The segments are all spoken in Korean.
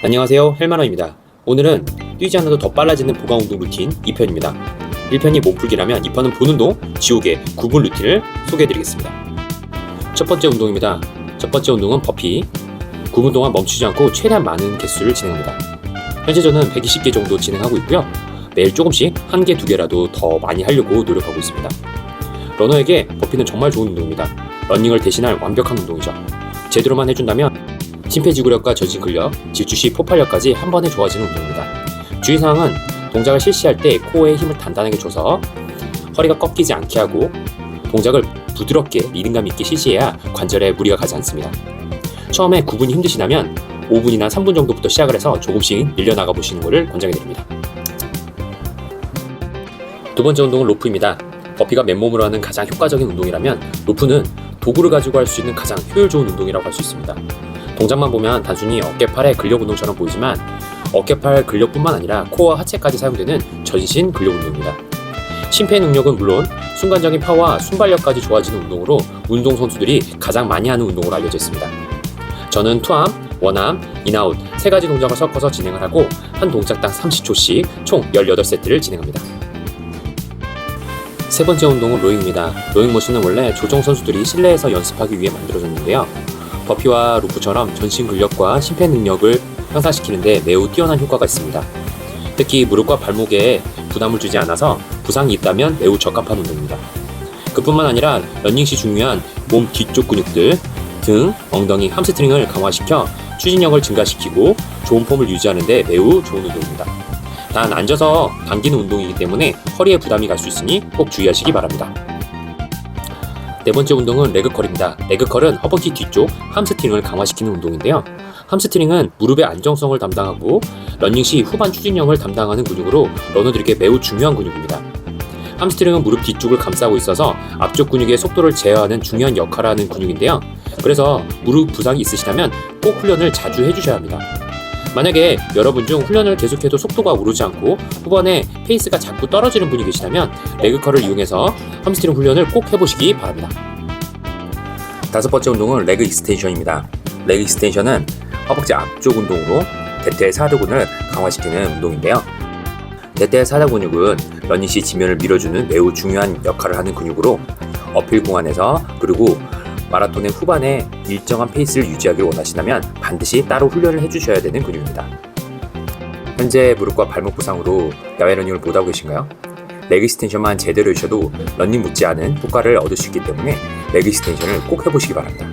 안녕하세요. 헬마너입니다. 오늘은 뛰지 않아도 더 빨라지는 보강 운동 루틴 2편입니다. 1편이 몸풀기라면 2편은 본 운동 지옥의 9분 루틴을 소개해드리겠습니다. 첫 번째 운동입니다. 첫 번째 운동은 버피. 9분 동안 멈추지 않고 최대한 많은 개수를 진행합니다. 현재 저는 120개 정도 진행하고 있고요. 매일 조금씩 한 개, 두 개라도 더 많이 하려고 노력하고 있습니다. 러너에게 버피는 정말 좋은 운동입니다. 러닝을 대신할 완벽한 운동이죠. 제대로만 해준다면 심폐지구력과 전신 근력, 질주 시 폭발력까지 한 번에 좋아지는 운동입니다. 주의사항은 동작을 실시할 때 코어에 힘을 단단하게 줘서 허리가 꺾이지 않게 하고 동작을 부드럽게 리듬감 있게 실시해야 관절에 무리가 가지 않습니다. 처음에 9분이 힘드시다면 5분이나 3분 정도부터 시작을 해서 조금씩 늘려나가 보시는 것을 권장해 드립니다. 두 번째 운동은 로프입니다. 버피가 맨몸으로 하는 가장 효과적인 운동이라면 로프는 도구를 가지고 할 수 있는 가장 효율 좋은 운동이라고 할 수 있습니다. 동작만 보면 단순히 어깨팔의 근력 운동처럼 보이지만 어깨팔 근력뿐만 아니라 코어와 하체까지 사용되는 전신 근력 운동입니다. 심폐 능력은 물론 순간적인 파워와 순발력까지 좋아지는 운동으로 운동 선수들이 가장 많이 하는 운동으로 알려져 있습니다. 저는 투암, 원암, 인아웃 세 가지 동작을 섞어서 진행을 하고 한 동작당 30초씩 총 18세트를 진행합니다. 세 번째 운동은 로잉입니다. 로잉 머신은 원래 조정 선수들이 실내에서 연습하기 위해 만들어졌는데요. 버피와 루프처럼 전신 근력과 심폐 능력을 향상시키는데 매우 뛰어난 효과가 있습니다. 특히 무릎과 발목에 부담을 주지 않아서 부상이 있다면 매우 적합한 운동입니다. 그뿐만 아니라 러닝 시 중요한 몸 뒤쪽 근육들, 등, 엉덩이, 함스트링을 강화시켜 추진력을 증가시키고 좋은 폼을 유지하는 데 매우 좋은 운동입니다. 단 앉아서 당기는 운동이기 때문에 허리에 부담이 갈 수 있으니 꼭 주의하시기 바랍니다. 네 번째 운동은 레그컬입니다. 레그컬은 허벅지 뒤쪽 함스트링을 강화시키는 운동인데요. 함스트링은 무릎의 안정성을 담당하고 러닝 시 후반 추진력을 담당하는 근육으로 러너들에게 매우 중요한 근육입니다. 함스트링은 무릎 뒤쪽을 감싸고 있어서 앞쪽 근육의 속도를 제어하는 중요한 역할을 하는 근육인데요. 그래서 무릎 부상이 있으시다면 꼭 훈련을 자주 해주셔야 합니다. 만약에 여러분 중 훈련을 계속해도 속도가 오르지 않고 후반에 페이스가 자꾸 떨어지는 분이 계시다면 레그컬을 이용해서 함스트링 훈련을 꼭 해보시기 바랍니다. 다섯 번째 운동은 레그 익스텐션입니다. 레그 익스텐션은 허벅지 앞쪽 운동으로 대퇴 사두근을 강화시키는 운동인데요. 대퇴 사두 근육은 러닝 시 지면을 밀어주는 매우 중요한 역할을 하는 근육으로 어필 공간에서 그리고 마라톤의 후반에 일정한 페이스를 유지하길 원하시다면 반드시 따로 훈련을 해주셔야 되는 근육입니다. 현재 무릎과 발목 부상으로 야외 러닝을 못하고 계신가요? 레그 익스텐션만 제대로 해주셔도 러닝 못지 않은 효과를 얻을 수 있기 때문에 레그 익스텐션을 꼭 해보시기 바랍니다.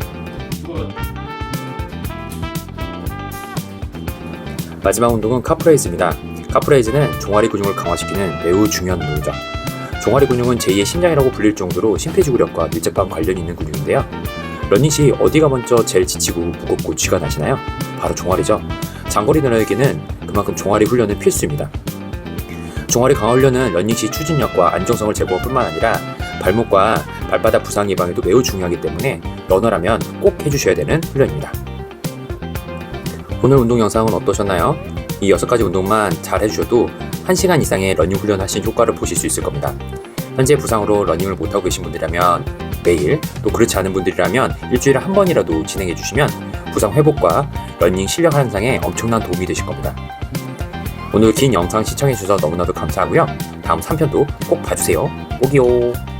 마지막 운동은 카프레이즈입니다. 카프레이즈는 종아리 근육을 강화시키는 매우 중요한 운동이죠. 종아리 근육은 제2의 심장이라고 불릴 정도로 심폐지구력과 밀접한 관련이 있는 근육인데요. 러닝 시 어디가 먼저 제일 지치고 무겁고 쥐가 나시나요? 바로 종아리죠. 장거리 러너에게는 그만큼 종아리 훈련은 필수입니다. 종아리 강화 훈련은 러닝 시 추진력과 안정성을 제고할 뿐만 아니라 발목과 발바닥 부상 예방에도 매우 중요하기 때문에 러너라면 꼭 해주셔야 되는 훈련입니다. 오늘 운동 영상은 어떠셨나요? 이 6가지 운동만 잘 해주셔도 1시간 이상의 러닝 훈련 하신 효과를 보실 수 있을 겁니다. 현재 부상으로 러닝을 못하고 계신 분들이라면 매일 또 그렇지 않은 분들이라면 일주일에 한 번이라도 진행해 주시면 부상 회복과 러닝 실력 향상에 엄청난 도움이 되실 겁니다. 오늘 긴 영상 시청해 주셔서 너무나도 감사하고요. 다음 3편도 꼭 봐주세요. 꼭이요.